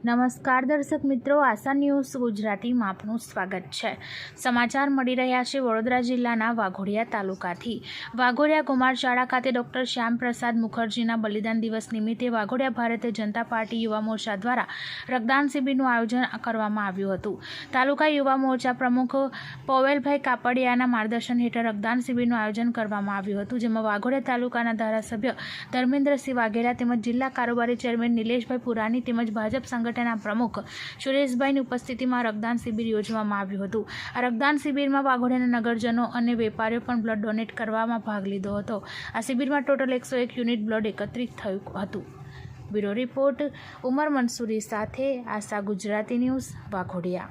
નમસ્કાર દર્શક મિત્રો, આશા ન્યૂઝ ગુજરાતીમાં આપનું સ્વાગત છે. સમાચાર મળી રહ્યા છે વડોદરા જિલ્લાના વાઘોડિયા તાલુકાથી. વાઘોડિયા કુમાર શાળા ખાતે ડૉક્ટર શ્યામપ્રસાદ મુખર્જીના બલિદાન દિવસ નિમિત્તે વાઘોડિયા ભારતીય જનતા પાર્ટી યુવા મોરચા દ્વારા રક્તદાન શિબિરનું આયોજન કરવામાં આવ્યું હતું. તાલુકા યુવા મોરચા પ્રમુખ પોવેલભાઈ કાપડિયાના માર્ગદર્શન હેઠળ રક્તદાન શિબિરનું આયોજન કરવામાં આવ્યું હતું, જેમાં વાઘોડિયા તાલુકાના ધારાસભ્ય ધર્મેન્દ્રસિંહ વાઘેલા તેમજ જિલ્લા કારોબારી ચેરમેન નિલેશભાઈ પુરાની તેમજ ભાજપ સંગઠનના પ્રમુખ સુરેશભાઈની ઉપસ્થિતિમાં રક્તદાન શિબિર યોજવામાં આવ્યું હતું. આ રક્તદાન શિબિરમાં વાઘોડિયાના નગરજનો અને વેપારીઓ પણ બ્લડ ડોનેટ કરવામાં ભાગ લીધો હતો. આ શિબિરમાં ટોટલ એકસો એક યુનિટ બ્લડ એકત્રિત થયું હતું. બ્યુરો રિપોર્ટ, ઉમર મંસૂરી સાથે આશા ગુજરાતી ન્યૂઝ, વાઘોડિયા.